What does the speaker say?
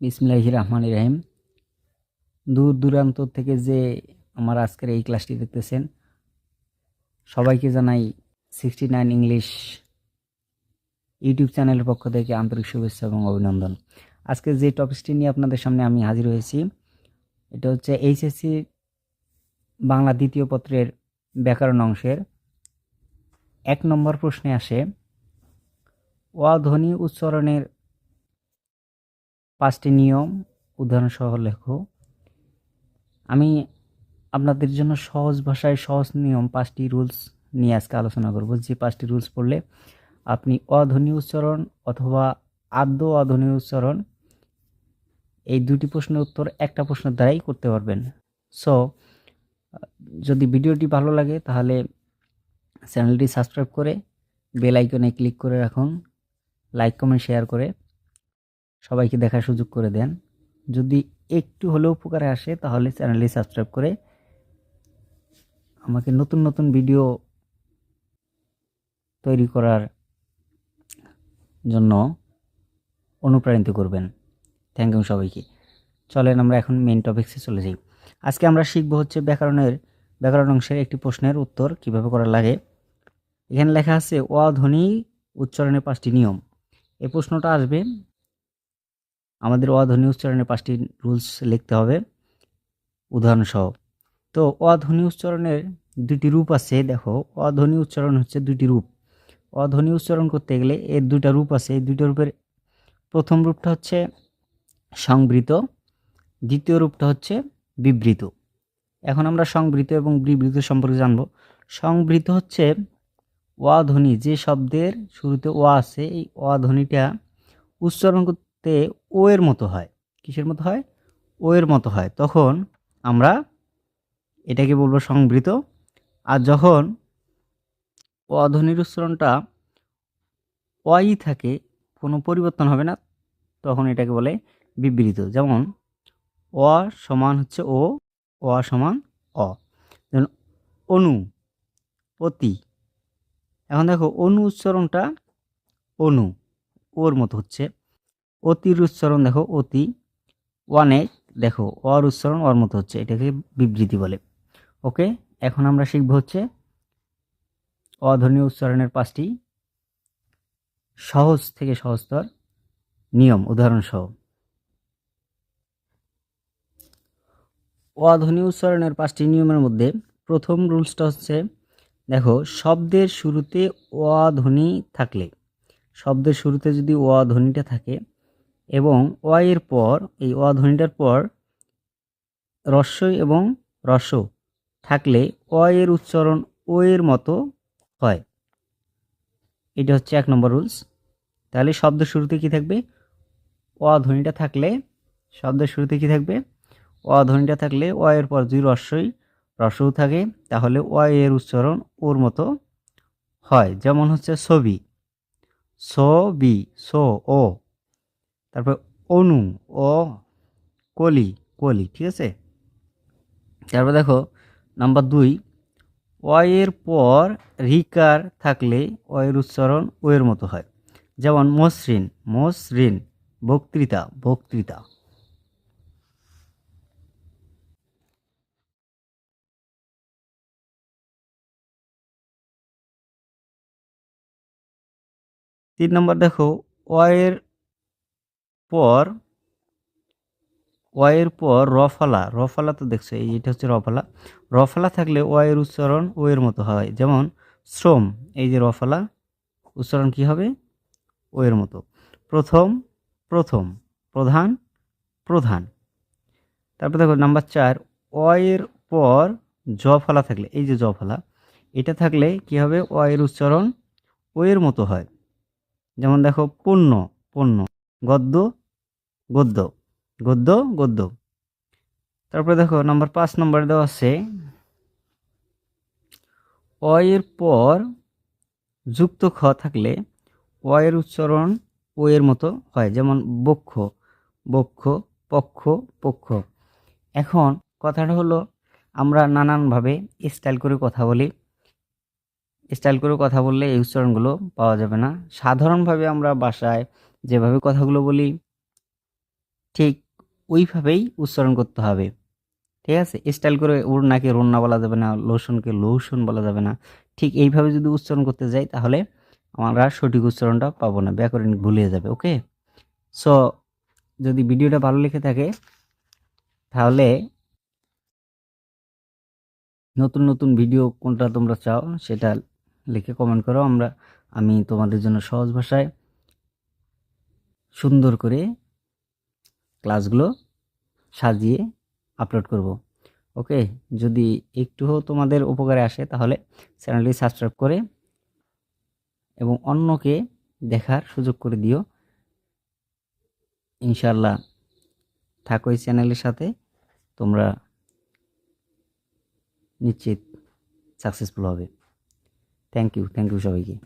বিসমিল্লাহ রহমান রহিম দূর দূরান্ত থেকে যে আমার আজকের এই ক্লাসটি দেখতেছেন, সবাইকে জানাই সিক্সটি নাইন ইংলিশ ইউটিউব চ্যানেলের পক্ষ থেকে আন্তরিক শুভেচ্ছা এবং অভিনন্দন। আজকে যে টপিকসটি নিয়ে আপনাদের সামনে আমি হাজির হয়েছি, এটা হচ্ছে এইচএসসি বাংলা দ্বিতীয় পত্রের ব্যাকরণ অংশের। এক নম্বর প্রশ্নে আসে অধ্বনি উচ্চারণের পাঁচটি নিয়ম, উদাহরণসহ লেখো। আমি আপনাদের জন্য সহজ ভাষায় সহজ নিয়ম পাঁচটি রুলস নিয়ে আজকে আলোচনা করব। যে পাঁচটি রুলস পড়লে আপনি অধ্বনি উচ্চারণ অথবা আদ্য অধ্বনি উচ্চারণ এই দুটি প্রশ্নের উত্তর একটা প্রশ্নের দ্বারাই করতে পারবেন। সো যদি ভিডিওটি ভালো লাগে তাহলে চ্যানেলটি সাবস্ক্রাইব করে বেল আইকনে ক্লিক করে রাখুন, লাইক, কমেন্ট, শেয়ার করে সবাইকে দেখার সুযোগ করে দেন। যদি একটু হলেও উপকারে আসে, তাহলে চ্যানেলটি সাবস্ক্রাইব করে আমাকে নতুন নতুন ভিডিও তৈরি করার জন্য অনুপ্রাণিত করবেন। থ্যাংক ইউ সবাইকে। চলেন আমরা এখন মেন টপিক্সে চলে যাই। আজকে আমরা শিখব হচ্ছে ব্যাকরণের, ব্যাকরণ অংশের একটি প্রশ্নের উত্তর কীভাবে করা লাগে। এখানে লেখা আছে অধ্বনি উচ্চারণের পাঁচটি নিয়ম। এই প্রশ্নটা আসবে আমাদের অধ্বনি উচ্চারণের পাঁচটি রুলস লিখতে হবে, উদাহরণসহ। তো অধ্বনি উচ্চারণের দুটি রূপ আছে, দেখো অধ্বনি উচ্চারণ হচ্ছে দুটি রূপ। অধ্বনি উচ্চারণ করতে গেলে এর দুটা রূপ আছে, এই দুটো রূপের প্রথম রূপটা হচ্ছে সংবৃত, দ্বিতীয় রূপটা হচ্ছে বিবৃত। এখন আমরা সংবৃত এবং বিবৃত সম্পর্কে জানব। সংবৃত হচ্ছে অধ্বনি যে শব্দের শুরুতে ও আছে, এই অধ্বনিটা উচ্চারণ করতে ও এর মতো হয়। কিসের মতো হয়? ও এর মতো হয়। তখন আমরা এটাকে বলব সংবৃত। আর যখন অধ্বনির উচ্চারণটা অই থাকে, কোনো পরিবর্তন হবে না, তখন এটাকে বলে বিবৃত। যেমন, অ সমান হচ্ছে ও, অ সমান অ। যেমন, অনু, অতি। এখন দেখো, অনু উচ্চারণটা অনু, ওর মতো হচ্ছে। অতির উচ্চারণ দেখো, অতি অনেক দেখো, অর উচ্চারণ, অর মতো হচ্ছে, এটাকে বিবৃতি বলে। ওকে, এখন আমরা শিখব হচ্ছে অধ্বনি উচ্চারণের পাঁচটি সহজ থেকে সহজতর নিয়ম, উদাহরণসহ। অধ্বনি উচ্চারণের পাঁচটি নিয়মের মধ্যে প্রথম রুলসটা হচ্ছে, দেখো, শব্দের শুরুতে অধ্বনি থাকলে, শব্দের শুরুতে যদি অধ্বনিটা থাকে এবং অ এর পর, এই অ ধ্বনিটার পর রস্বই এবং রস থাকলে অ এর উচ্চারণ ও এর মতো হয়। এটা হচ্ছে এক নম্বর রুলস। তাহলে শব্দের শুরুতে কি থাকবে? অ ধ্বনিটা থাকলে শব্দের শুরুতে কি থাকবে? অ ধ্বনিটা থাকলে অ এর পর যদি রস্বই রসও থাকে, তাহলে অ এর উচ্চারণ ওর মতো হয়। যেমন হচ্ছে ছবি ছবি সো, ও। তারপর অনু ও কলি কলি, ঠিক আছে? তারপর দেখো, নাম্বার দুই অ এর পর রিকার থাকলে অ এর উচ্চারণ ও এর মতো হয়। যেমন মসৃণ মসৃণ, বক্তৃতা বক্তৃতা। তিন নম্বর দেখো অ এর পর এর পর রফালা রফালা তো দেখছ, এই এটা হচ্ছে রফালা রফালা থাকলে ওয়ের উচ্চারণ ওয়ের মতো হয়। যেমন, শ্রম, এই যে রফালা উচ্চারণ কি হবে? ওয়ের মতো। প্রথম প্রথম, প্রধান প্রধান। তারপর দেখো নাম্বার চার এর পর জ ফলা থাকলে, এই যে জ ফলা, এটা থাকলে কি হবে? এর উচ্চারণ ওয়ের মতো হয়। যেমন দেখো, পণ্য পণ্য। গদ্য গদ্য গদ্য গদ্য। তারপরে দেখো নাম্বার পাঁচ নম্বরে দেওয়া আছে এর পর যুক্ত খ থাকলে এর উচ্চারণ ও এর মতো হয়, যেমন বক্ষ বক্ষ, পক্ষ পক্ষ। এখন কথাটা হলো, আমরা নানানভাবে স্টাইল করে কথা বলি। স্টাইল করে কথা বললে এই উচ্চারণগুলো পাওয়া যাবে না। সাধারণভাবে আমরা বাসায় যেভাবে কথাগুলো বলি, ঠিক ওইভাবেই উচ্চারণ করতে হবে। ঠিক আছে? স্টাইল করে ওর নাকি রন্না বলা যাবে না, লোশনকে লোশন বলা যাবে না। ঠিক এইভাবে যদি উচ্চারণ করতে যাই, তাহলে আমরা সঠিক উচ্চারণটা পাবো না, ব্যাকরণ ভুলে যাবে, ওকে? সো যদি ভিডিওটা ভালো লেগে থাকে, তাহলে নতুন নতুন ভিডিও কোনটা তোমরা চাও, সেটা লিখে কমেন্ট করো। আমরা, আমি তোমাদের জন্য সহজ ভাষায় সুন্দর করে ক্লাসগুলো সাজিয়ে আপলোড করব। ওকে, যদি একটুও তোমাদের উপকারে আসে তাহলে চ্যানেলটি সাবস্ক্রাইব করে এবং অন্যকে দেখার সুযোগ করে দিও। ইনশাল্লাহ থাকো এই চ্যানেলের সাথে, তোমরা নিশ্চিত সাকসেসফুল হবে। থ্যাংক ইউ থ্যাংক ইউ সবাইকে।